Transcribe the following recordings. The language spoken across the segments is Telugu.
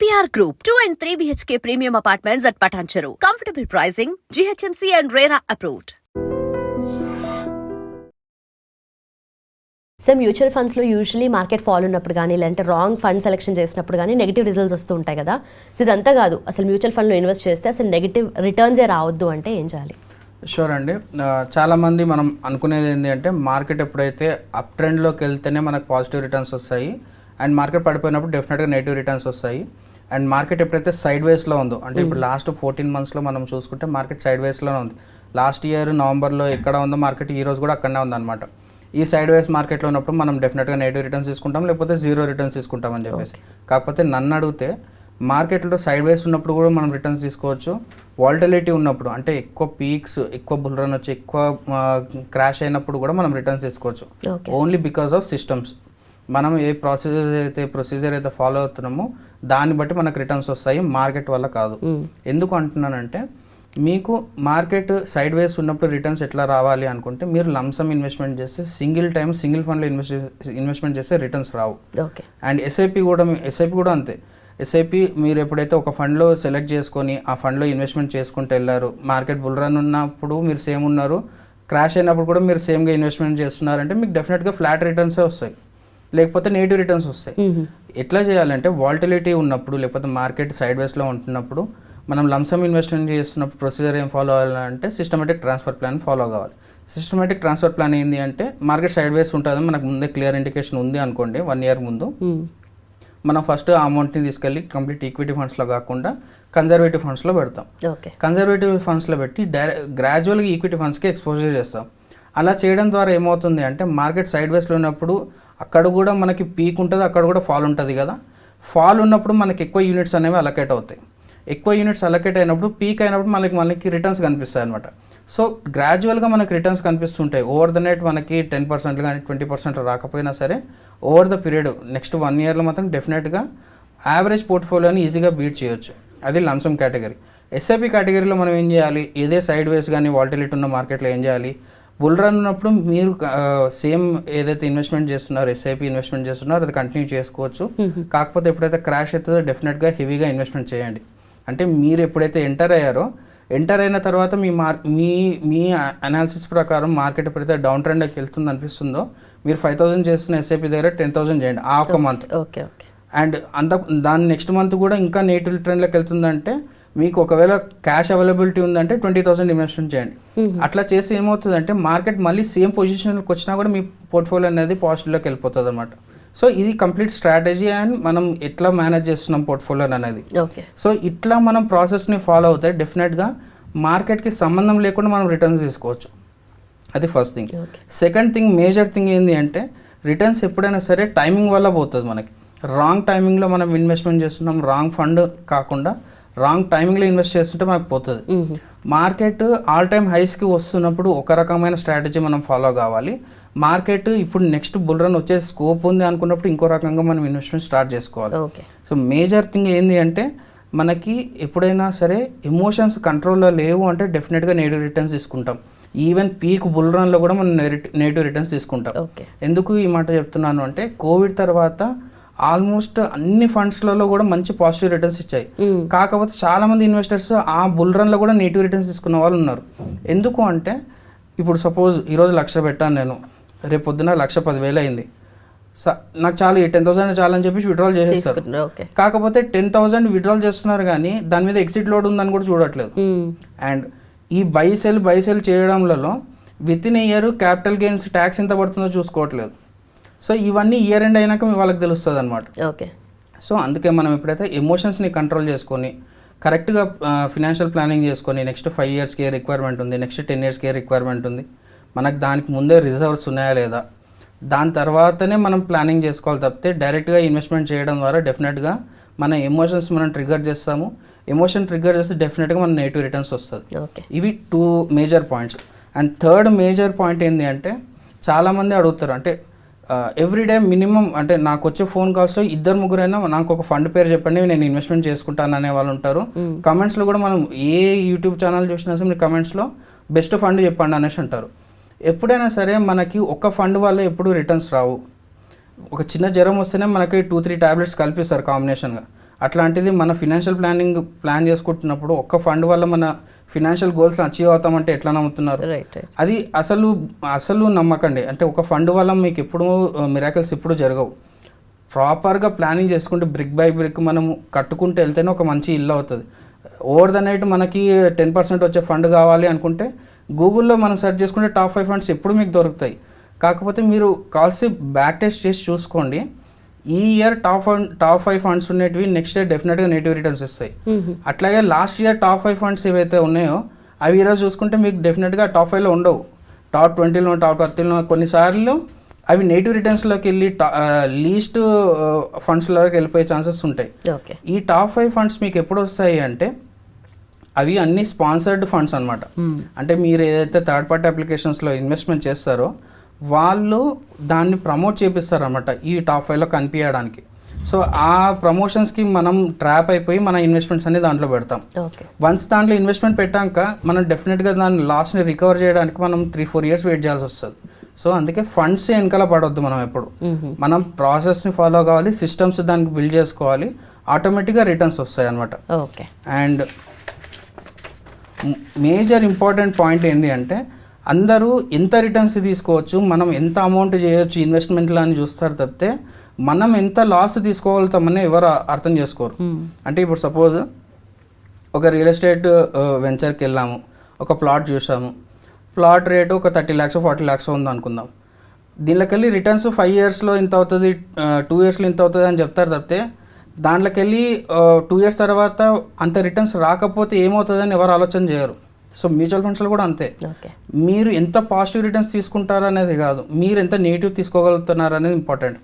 APR Group, 2 and 3 BHK premium apartments at Patancheru. Comfortable pricing, GHMC and RERA approved. So mutual ఫండ్స్లో యూజువలీ మార్కెట్ ఫాల్ ఉన్నప్పుడు కానీ లేదంటే రాంగ్ ఫండ్ సెలెక్షన్ చేసినప్పుడు కానీ నెగిటివ్ రిజల్ట్స్ వస్తూ ఉంటాయి కదా. సో ఇదంతా కాదు. అసలు మ్యూచువల్ ఫండ్లో ఇన్వెస్ట్ చేస్తే అసలు నెగిటివ్ రిటర్న్సే రావద్దు అంటే ఏం చేయాలి? షూర్ అండి. చాలామంది మనం అనుకునేది ఏంటి అంటే మార్కెట్ ఎప్పుడైతే అప్ ట్రెండ్లోకి వెళ్తేనే మనకు పాజిటివ్ రిటర్న్స్ వస్తాయి. అండ్ మార్కెట్ పడిపోయినప్పుడు డెఫినెట్గా నెగిటివ్ రిటర్న్స్ వస్తాయి. అండ్ మార్కెట్ ఎప్పుడైతే సైడ్ వేస్లో ఉందో అంటే ఇప్పుడు లాస్ట్ ఫోర్టీన్ మంత్స్లో మనం చూసుకుంటే మార్కెట్ సైడ్ వేస్లోనే ఉంది. లాస్ట్ ఇయర్ నవంబర్లో ఎక్కడ ఉందో మార్కెట్ ఈ రోజు కూడా అక్కడనే ఉందన్నమాట. ఈ సైడ్ వేస్ మార్కెట్లో ఉన్నప్పుడు మనం డెఫినెట్గా నెగిటివ్ రిటర్న్స్ తీసుకుంటాం లేకపోతే జీరో రిటర్న్స్ తీసుకుంటాం అని చెప్పేసి. కాకపోతే నన్ను అడిగితే మార్కెట్లో సైడ్ వేస్ ఉన్నప్పుడు కూడా మనం రిటర్న్స్ తీసుకోవచ్చు. వాల్టిలిటీ ఉన్నప్పుడు అంటే ఎక్కువ పీక్స్ ఎక్కువ బుల్ రన్ వచ్చి ఎక్కువ క్రాష్ అయినప్పుడు కూడా మనం రిటర్న్స్ తీసుకోవచ్చు. ఓన్లీ బికాస్ ఆఫ్ సిస్టమ్స్ మనం ఏ ప్రాసెసర్ అయితే ప్రొసీజర్ అయితే ఫాలో అవుతున్నామో దాన్ని బట్టి మనకు రిటర్న్స్ వస్తాయి మార్కెట్ వల్ల కాదు. ఎందుకు అంటున్నానంటే మీకు మార్కెట్ సైడ్ వేస్ ఉన్నప్పుడు రిటర్న్స్ ఎట్లా రావాలి అనుకుంటే మీరు లంసమ్ ఇన్వెస్ట్మెంట్ చేస్తే సింగిల్ టైం సింగిల్ ఫండ్లో ఇన్వెస్ట్ ఇన్వెస్ట్మెంట్ చేస్తే రిటర్న్స్ రావు. అండ్ ఎస్ఐపి కూడా ఎస్ఐపి కూడా అంతే. ఎస్ఐపి మీరు ఎప్పుడైతే ఒక ఫండ్లో సెలెక్ట్ చేసుకొని ఆ ఫండ్లో ఇన్వెస్ట్మెంట్ చేసుకుంటూ వెళ్ళారు మార్కెట్ బుల్ రన్ ఉన్నప్పుడు మీరు సేమ్ ఉన్నారు క్రాష్ అయినప్పుడు కూడా మీరు సేమ్గా ఇన్వెస్ట్మెంట్ చేస్తున్నారంటే మీకు డెఫినెట్గా ఫ్లాట్ రిటర్న్సే వస్తాయి. లేకపోతే నెగిటివ్ రిటర్న్స్ వస్తాయి. ఎట్లా చేయాలంటే వాల్టిలిటీ ఉన్నప్పుడు లేకపోతే మార్కెట్ సైడ్ వేస్లో ఉంటున్నప్పుడు మనం లంసమ్ ఇన్వెస్ట్మెంట్ చేస్తున్నప్పుడు ప్రొసీజర్ ఏం ఫాలో అవ్వాలంటే సిస్టమేటిక్ ట్రాన్స్ఫర్ ప్లాన్ ఫాలో కావాలి. సిస్టమేటిక్ ట్రాన్స్ఫర్ ప్లాన్ ఏంటి అంటే మార్కెట్ సైడ్ వేస్ ఉంటుంది మనకు ముందే క్లియర్ ఇండికేషన్ ఉంది అనుకోండి వన్ ఇయర్ ముందు. మనం ఫస్ట్ ఆ అమౌంట్ని తీసుకెళ్ళి కంప్లీట్ ఈక్విటీ ఫండ్స్లో కాకుండా కన్జర్వేటివ్ ఫండ్స్లో పెడతాం. ఓకే. కన్జర్వేటివ్ ఫండ్స్లో పెట్టి డైరెక్ట్ గ్రాడ్యువల్గా ఈక్విటీ ఫండ్స్కి ఎక్స్పోజర్ చేస్తాం. అలా చేయడం ద్వారా ఏమవుతుంది అంటే మార్కెట్ సైడ్ వేస్లో ఉన్నప్పుడు అక్కడ కూడా మనకి పీక్ ఉంటుంది అక్కడ కూడా ఫాల్ ఉంటుంది కదా. ఫాల్ ఉన్నప్పుడు మనకి ఎక్కువ యూనిట్స్ అనేవి అలకేట్ అవుతాయి. ఎక్కువ యూనిట్స్ అలకేట్ అయినప్పుడు పీక్ అయినప్పుడు మనకి మనకి రిటర్న్స్ కనిపిస్తాయి అనమాట సో గ్రాడ్యువల్గా మనకి రిటర్న్స్ కనిపిస్తుంటాయి. ఓవర్ ద నెట్ మనకి టెన్ పర్సెంట్ కానీ ట్వంటీ పర్సెంట్ రాకపోయినా సరే over the period next one ఇయర్లో మాత్రం డెఫినెట్గా యావరేజ్ పోర్ట్ఫోలియోని ఈజీగా బీట్ చేయొచ్చు. అది లంసమ్ కేటగిరీ ఎస్ఐపి కేటగిరీలో మనం ఏం చేయాలి? ఇదే సైడ్ వేస్ కానీ వాల్టిలిటీ ఉన్న మార్కెట్లో ఏం చేయాలి? బుల్ రన్ ఉన్నప్పుడు మీరు సేమ్ ఏదైతే ఇన్వెస్ట్మెంట్ చేస్తున్నారో ఎస్ఐపి ఇన్వెస్ట్మెంట్ చేస్తున్నారో అది కంటిన్యూ చేసుకోవచ్చు. కాకపోతే ఎప్పుడైతే క్రాష్ అవుతుందో డెఫినెట్గా హెవీగా ఇన్వెస్ట్మెంట్ చేయండి. అంటే మీరు ఎప్పుడైతే ఎంటర్ అయ్యారో ఎంటర్ అయిన తర్వాత మీ మార్ మీ మీ అనాలిసిస్ ప్రకారం మార్కెట్ ఎప్పుడైతే డౌన్ ట్రెండ్కి వెళ్తుంది అనిపిస్తుందో మీరు ఫైవ్ థౌసండ్ చేస్తున్న ఎస్ఐపి దగ్గర టెన్ థౌసండ్ చేయండి ఆ ఒక మంత్ ఓకే ఓకే. అండ్ అంత దాని నెక్స్ట్ మంత్ కూడా ఇంకా నెగిటివ్ ట్రెండ్లోకి వెళ్తుందంటే మీకు ఒకవేళ క్యాష్ అవైలబిలిటీ ఉందంటే ట్వంటీ థౌసండ్ ఇన్వెస్ట్మెంట్ చేయండి. అట్లా చేసి ఏమవుతుందంటే మార్కెట్ మళ్ళీ సేమ్ పొజిషన్కి వచ్చినా కూడా మీ పోర్ట్ఫోలియో అనేది పాజిటివ్లోకి వెళ్ళిపోతుంది అనమాట సో ఇది కంప్లీట్ స్ట్రాటజీ అండ్ మనం ఎట్లా మేనేజ్ చేస్తున్నాం పోర్ట్ఫోలియో అనేది. సో ఇట్లా మనం ప్రాసెస్ని ఫాలో అవుతే డెఫినెట్గా మార్కెట్కి సంబంధం లేకుండా మనం రిటర్న్స్ తీసుకోవచ్చు. అది first thing second thing major thing ఏంటి అంటే రిటర్న్స్ ఎప్పుడైనా సరే టైమింగ్ వల్ల పోతుంది మనకి. రాంగ్ టైమింగ్లో మనం ఇన్వెస్ట్మెంట్ చేస్తున్నాం రాంగ్ ఫండ్ కాకుండా రాంగ్ టైమింగ్లో ఇన్వెస్ట్ చేస్తుంటే మనకు పోతుంది. మార్కెట్ ఆల్ టైమ్ హైస్కి వస్తున్నప్పుడు ఒక రకమైన స్ట్రాటజీ మనం ఫాలో కావాలి. మార్కెట్ ఇప్పుడు నెక్స్ట్ బుల్ రన్ వచ్చే స్కోప్ ఉంది అనుకున్నప్పుడు ఇంకో రకంగా మనం ఇన్వెస్ట్మెంట్ స్టార్ట్ చేసుకోవాలి. ఓకే. సో మేజర్ థింగ్ ఏంటి అంటే మనకి ఎప్పుడైనా సరే ఎమోషన్స్ కంట్రోల్లో లేవు అంటే డెఫినెట్గా నెగిటివ్ రిటర్న్స్ తీసుకుంటాం. ఈవెన్ పీక్ బుల్ రన్లో కూడా మనం నెగిటివ్ రిటర్న్స్ తీసుకుంటాం. ఎందుకు ఈ మాట చెప్తున్నాను అంటే కోవిడ్ తర్వాత ఆల్మోస్ట్ అన్ని ఫండ్స్లలో కూడా మంచి పాజిటివ్ రిటర్న్స్ ఇచ్చాయి. కాకపోతే చాలా మంది ఇన్వెస్టర్స్ ఆ బుల్ రన్లో కూడా నెగిటివ్ రిటర్న్స్ తీసుకున్న వాళ్ళు ఉన్నారు. ఎందుకు అంటే ఇప్పుడు సపోజ్ ఈరోజు లక్ష పెట్టాను నేను రేపు పొద్దున లక్ష పదివేలు అయింది. నాకు చాలు ఈ టెన్ థౌసండ్ చాలు అని చెప్పి విడ్రాల్ చేసేస్తారు. కాకపోతే టెన్ థౌసండ్ విడ్రాల్ చేస్తున్నారు కానీ దాని మీద ఎగ్జిట్ లోడ్ ఉందని కూడా చూడట్లేదు. అండ్ ఈ బై సెల్ బై సెల్ చేయడంలో within year capital gains tax ఎంత పడుతుందో చూసుకోవట్లేదు. సో ఇవన్నీ ఇయర్ ఎండ్ అయినాక మీ వాళ్ళకి తెలుస్తుంది అనమాట ఓకే. సో అందుకే మనం ఎప్పుడైతే ఎమోషన్స్ని కంట్రోల్ చేసుకొని కరెక్ట్గా ఫినాన్షియల్ ప్లానింగ్ చేసుకొని నెక్స్ట్ ఫైవ్ ఇయర్స్కి ఏ రిక్వైర్మెంట్ ఉంది నెక్స్ట్ టెన్ ఇయర్స్కి ఏ రిక్వైర్మెంట్ ఉంది మనకు దానికి ముందే రిజర్వ్స్ ఉన్నాయా లేదా? దాని తర్వాతనే మనం ప్లానింగ్ చేసుకోవాలి తప్పితే డైరెక్ట్గా ఇన్వెస్ట్మెంట్ చేయడం ద్వారా డెఫినెట్గా మన ఎమోషన్స్ మనం ట్రిగర్ చేస్తాము. ఎమోషన్ ట్రిగర్ చేస్తే డెఫినెట్గా మన నెగిటివ్ రిటర్న్స్ వస్తుంది. ఓకే. ఇవి two major points and third major point ఏంటి అంటే చాలామంది అడుగుతారు అంటే ఎవ్రీడే మినిమం అంటే నాకు వచ్చే ఫోన్ కాల్స్లో ఇద్దరు ముగ్గురైనా నాకు ఒక ఫండ్ పేరు చెప్పండి నేను ఇన్వెస్ట్మెంట్ చేసుకుంటాను అనే వాళ్ళు ఉంటారు. కమెంట్స్లో కూడా మనం ఏ యూట్యూబ్ ఛానల్ చూసినా సరే మీరు కమెంట్స్లో బెస్ట్ ఫండ్ చెప్పండి అనేసి అంటారు. ఎప్పుడైనా సరే మనకి ఒక ఫండ్ వల్ల ఎప్పుడు రిటర్న్స్ రావు. ఒక చిన్న జ్వరం వస్తేనే మనకి టూ త్రీ టాబ్లెట్స్ కల్పిస్తారు కాంబినేషన్గా అట్లాంటిది మన ఫినాన్షియల్ ప్లానింగ్ ప్లాన్ చేసుకుంటున్నప్పుడు ఒక్క ఫండ్ వల్ల మన ఫినాన్షియల్ గోల్స్ని అచీవ్ అవుతామంటే ఎట్లా నమ్ముతున్నారు? అది అసలు అసలు నమ్మకండి. అంటే ఒక ఫండ్ వల్ల మీకు ఎప్పుడు మిరాకల్స్ ఎప్పుడు జరగవు. ప్రాపర్గా ప్లానింగ్ చేసుకుంటే బ్రిక్ బై బ్రిక్ మనము కట్టుకుంటూ వెళ్తేనే ఒక మంచి ఇల్లు అవుతుంది. ఓవర్ ద నైట్ మనకి టెన్ పర్సెంట్ వచ్చే ఫండ్ కావాలి అనుకుంటే గూగుల్లో మనం సెర్చ్ చేసుకుంటే టాప్ ఫైవ్ ఫండ్స్ ఎప్పుడు మీకు దొరుకుతాయి. కాకపోతే మీరు కాల్సి బ్యాక్ టెస్ట్ చేసి చూసుకోండి. ఈ year top top five funds ఉండేటివి నెక్స్ట్ ఇయర్ డెఫినెట్గా నెగిటివ్ రిటర్న్స్ ఇస్తాయి. అట్లాగే last year top five funds ఏవైతే ఉన్నాయో అవి ఈరోజు చూసుకుంటే మీకు డెఫినెట్గా టాప్ ఫైవ్లో ఉండవు. టాప్ ట్వంటీలో టాప్ థర్టీలో కొన్నిసార్లు అవి నెగిటివ్ రిటర్న్స్లోకి వెళ్ళి లీస్ట్ ఫండ్స్లోకి వెళ్ళిపోయే ఛాన్సెస్ ఉంటాయి. ఓకే. ఈ టాప్ ఫైవ్ ఫండ్స్ మీకు ఎప్పుడు వస్తాయి అంటే అవి అన్ని స్పాన్సర్డ్ ఫండ్స్ అనమాట అంటే మీరు ఏదైతే థర్డ్ పార్టీ అప్లికేషన్స్లో ఇన్వెస్ట్మెంట్ చేస్తారో వాళ్ళు దాన్ని ప్రమోట్ చేపిస్తారన్నమాట ఈ టాప్ ఫైవ్లో కనిపించడానికి. సో ఆ ప్రమోషన్స్కి మనం ట్రాప్ అయిపోయి మన ఇన్వెస్ట్మెంట్స్ అన్ని దాంట్లో పెడతాం. ఓకే వన్స్ దాంట్లో ఇన్వెస్ట్మెంట్ పెట్టాక మనం డెఫినెట్గా దాని లాస్ని రికవర్ చేయడానికి మనం త్రీ ఫోర్ ఇయర్స్ వెయిట్ చేయాల్సి వస్తుంది. సో అందుకే ఫండ్స్ వెనకాల పడవద్దు మనం ఎప్పుడు. మనం ప్రాసెస్ని ఫాలో కావాలి సిస్టమ్స్ దానికి బిల్డ్ చేసుకోవాలి ఆటోమేటిక్గా రిటర్న్స్ వస్తాయి అనమాట okay and major important point ఏంటి అంటే అందరూ ఎంత రిటర్న్స్ తీసుకోవచ్చు మనం ఎంత అమౌంట్ చేయొచ్చు ఇన్వెస్ట్మెంట్లో అని చూస్తారు తప్పితే మనం ఎంత లాస్ తీసుకోగలుగుతామని ఎవరు అర్థం చేసుకోరు. అంటే ఇప్పుడు సపోజ్ ఒక రియల్ ఎస్టేట్ వెంచర్కి వెళ్ళాము ఒక ప్లాట్ చూసాము. ప్లాట్ రేటు ఒక థర్టీ ల్యాక్స్ ఫార్టీ ల్యాక్స్ ఉంది అనుకుందాం. దీనిలోకి వెళ్ళి రిటర్న్స్ ఫైవ్ ఇయర్స్లో ఇంత అవుతుంది టూ ఇయర్స్లో ఇంత అవుతుంది అని చెప్తారు తప్పితే దాంట్లోకి వెళ్ళి టూ ఇయర్స్ తర్వాత అంత రిటర్న్స్ రాకపోతే ఏమవుతుందని ఎవరు ఆలోచన చేయరు. సో మ్యూచువల్ ఫండ్స్లో కూడా అంతే. ఓకే. మీరు ఎంత పాజిటివ్ రిటర్న్స్ తీసుకుంటారు అనేది కాదు. మీరు ఎంత నెగిటివ్ తీసుకోగలుగుతున్నారు అనేది ఇంపార్టెంట్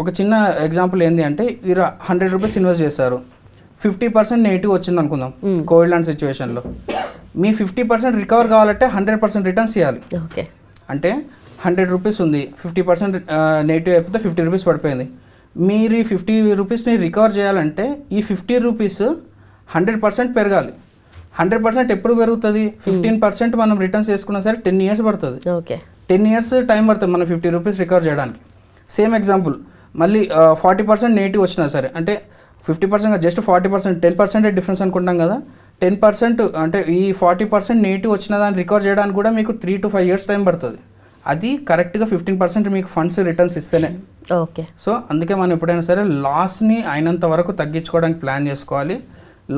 ఒక చిన్న ఎగ్జాంపుల్ ఏంటి అంటే మీరు హండ్రెడ్ రూపీస్ ఇన్వెస్ట్ చేశారు. ఫిఫ్టీ పర్సెంట్ నెగిటివ్ వచ్చింది అనుకుందాం. కోవిడ్ లాంటి సిచ్యువేషన్లో. మీ ఫిఫ్టీ పర్సెంట్ రికవర్ కావాలంటే హండ్రెడ్ పర్సెంట్ రిటర్న్స్ ఇవ్వాలి. ఓకే. అంటే హండ్రెడ్ రూపీస్ ఉంది. ఫిఫ్టీ పర్సెంట్ నెగిటివ్ అయిపోతే ఫిఫ్టీ రూపీస్ పడిపోయింది. మీరు ఈ ఫిఫ్టీ రూపీస్ని రికవర్ చేయాలంటే ఈ ఫిఫ్టీ రూపీస్ హండ్రెడ్ పర్సెంట్ పెరగాలి. హండ్రెడ్ పర్సెంట్ ఎప్పుడు పెరుగుతుంది? ఫిఫ్టీన్ పర్సెంట్ మనం రిటర్న్స్ చేసుకున్నా సరే టెన్ ఇయర్స్ పడుతుంది. ఓకే. టెన్ ఇయర్స్ టైం పడుతుంది మనం ఫిఫ్టీ రూపీస్ రికవర్ చేయడానికి. సేమ్ ఎగ్జాంపుల్ మళ్ళీ ఫార్టీ పర్సెంట్ నెగిటివ్ వచ్చినా సరే అంటే fifty percent just forty percent ten percent difference అనుకుంటాం కదా టెన్ పర్సెంట్ అంటే ఈ ఫార్టీ పర్సెంట్ నెగిటివ్ వచ్చిన దాన్ని రికవర్ చేయడానికి కూడా మీకు three to five years time పడుతుంది. అది కరెక్ట్గా ఫిఫ్టీన్ పర్సెంట్ మీకు ఫండ్స్ రిటర్న్స్ ఇస్తేనే. ఓకే. సో అందుకే మనం ఎప్పుడైనా సరే లాస్ని అయినంత వరకు తగ్గించుకోవడానికి ప్లాన్ చేసుకోవాలి.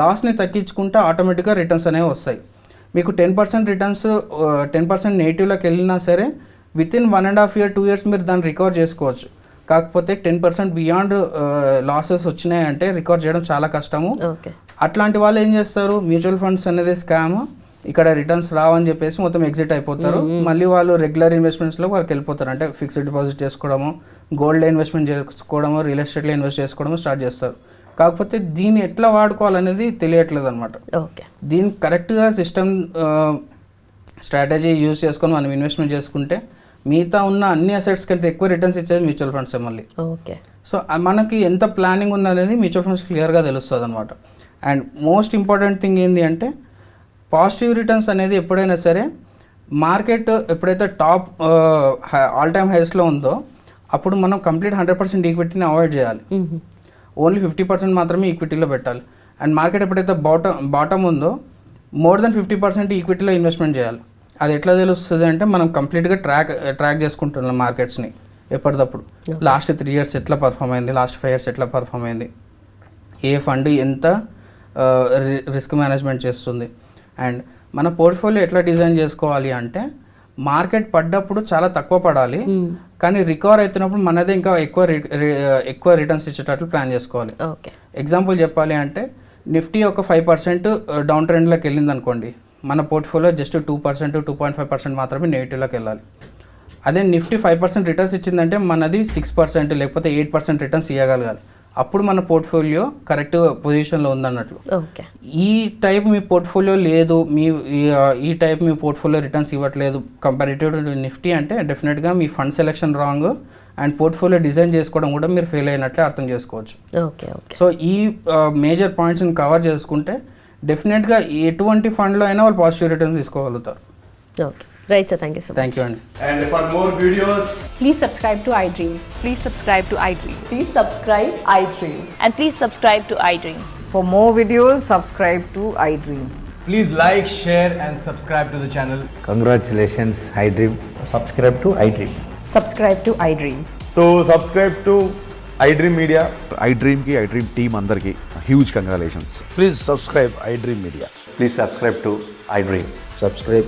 లాస్ని తగ్గించుకుంటే ఆటోమేటిక్గా రిటర్న్స్ అనేవి వస్తాయి. మీకు ten percent returns ten percent నెగిటివ్లోకి వెళ్ళినా సరే within one and half year two years మీరు దాన్ని రికవర్ చేసుకోవచ్చు. కాకపోతే టెన్ పర్సెంట్ బియాండ్ లాసెస్ వచ్చినాయంటే రికవర్ చేయడం చాలా కష్టము. అట్లాంటి వాళ్ళు ఏం చేస్తారు? మ్యూచువల్ ఫండ్స్ అనేది స్కామ్ ఇక్కడ రిటర్న్స్ రావని చెప్పేసి మొత్తం ఎగ్జిట్ అయిపోతారు. మళ్ళీ వాళ్ళు రెగ్యులర్ ఇన్వెస్ట్మెంట్స్లో వాళ్ళకి వెళ్ళిపోతారు. అంటే ఫిక్స్డ్ డిపాజిట్ చేసుకోవడము గోల్డ్లో ఇన్వెస్ట్మెంట్ చేసుకోవడము రియల్ ఎస్టేట్లో ఇన్వెస్ట్ చేసుకోవడము స్టార్ట్ చేస్తారు. కాకపోతే దీన్ని ఎట్లా వాడుకోవాలనేది తెలియట్లేదు అనమాట ఓకే. దీన్ని కరెక్ట్గా సిస్టమ్ స్ట్రాటజీ యూజ్ చేసుకొని మనం ఇన్వెస్ట్మెంట్ చేసుకుంటే మిగతా ఉన్న అన్ని అసెట్స్ కంటే ఎక్కువ రిటర్న్స్ ఇచ్చేది మ్యూచువల్ ఫండ్స్ మళ్ళీ. ఓకే. సో మనకి ఎంత ప్లానింగ్ ఉందనేది మ్యూచువల్ ఫండ్స్ క్లియర్గా తెలుస్తుంది అనమాట అండ్ మోస్ట్ ఇంపార్టెంట్ థింగ్ ఏంటి అంటే పాజిటివ్ రిటర్న్స్ అనేది ఎప్పుడైనా సరే మార్కెట్ ఎప్పుడైతే టాప్ ఆల్ టైమ్ హైస్లో ఉందో అప్పుడు మనం కంప్లీట్ హండ్రెడ్ పర్సెంట్ ఈక్విటీని అవాయిడ్ చేయాలి. ఓన్లీ ఫిఫ్టీ పర్సెంట్ మాత్రమే ఈక్విటీలో పెట్టాలి. అండ్ మార్కెట్ ఎప్పుడైతే బాటమ్ బాటమ్ ఉందో మోర్ దెన్ ఫిఫ్టీ పర్సెంట్ ఈక్విటీలో ఇన్వెస్ట్మెంట్ చేయాలి. అది ఎట్లా తెలుస్తుంది అంటే మనం కంప్లీట్గా ట్రాక్ ట్రాక్ చేసుకుంటున్నాం మార్కెట్స్ని ఎప్పటికప్పుడు లాస్ట్ త్రీ ఇయర్స్ ఎట్లా పర్ఫామ్ అయింది లాస్ట్ ఫైవ్ ఇయర్స్ ఎట్లా పర్ఫామ్ అయింది ఏ ఫండ్ ఎంత రిస్క్ మేనేజ్మెంట్ చేస్తుంది. అండ్ మన పోర్ట్ఫోలియో ఎట్లా డిజైన్ చేసుకోవాలి అంటే మార్కెట్ పడ్డప్పుడు చాలా తక్కువ పడాలి. కానీ రికవర్ అవుతున్నప్పుడు మనదే ఇంకా ఎక్కువ ఎక్కువ రిటర్న్స్ ఇచ్చేటట్లు ప్లాన్ చేసుకోవాలి. ఎగ్జాంపుల్ చెప్పాలి అంటే నిఫ్టీ ఒక ఫైవ్ పర్సెంట్ డౌన్ ట్రెండ్లోకి వెళ్ళింది అనుకోండి. మన portfolio just two percent two point five percent మాత్రమే నెగిటివ్లోకి వెళ్ళాలి. అదే నిఫ్టీ ఫైవ్ పర్సెంట్ రిటర్న్స్ ఇచ్చిందంటే మనది సిక్స్ పర్సెంట్ లేకపోతే ఎయిట్ పర్సెంట్ రిటర్న్స్ ఇవ్వగలగాలి. అప్పుడు మన పోర్ట్ఫోలియో కరెక్ట్ పొజిషన్లో ఉందన్నట్లు. ఈ టైప్ మీ పోర్ట్ఫోలియో లేదు మీ ఈ- టైప్ మీ పోర్ట్ఫోలియో రిటర్న్స్ ఇవ్వట్లేదు. కంపారిటివ్ టు నిఫ్టీ అంటే డెఫినెట్గా మీ fund selection wrong and portfolio design చేసుకోవడం కూడా మీరు ఫెయిల్ అయినట్లే అర్థం చేసుకోవచ్చు. సో ఈ మేజర్ పాయింట్స్ని కవర్ చేసుకుంటే డెఫినెట్గా ఎటువంటి ఫండ్లో అయినా వాళ్ళు positive returns తీసుకోగలుగుతారు. Okay right sir thank you so much thank you అండి And for more videos, Please subscribe to iDream. Please subscribe to iDream. Please subscribe iDream. And please subscribe to iDream. For more videos, subscribe to iDream. please like, share, and subscribe to the channel. Congratulations, iDream. Subscribe to iDream. Subscribe to iDream. So, subscribe to iDream Media. I డ్రీమ్కి I dream team అందరికీ huge congratulations Please subscribe iDream Media. Please subscribe to iDream. Subscribe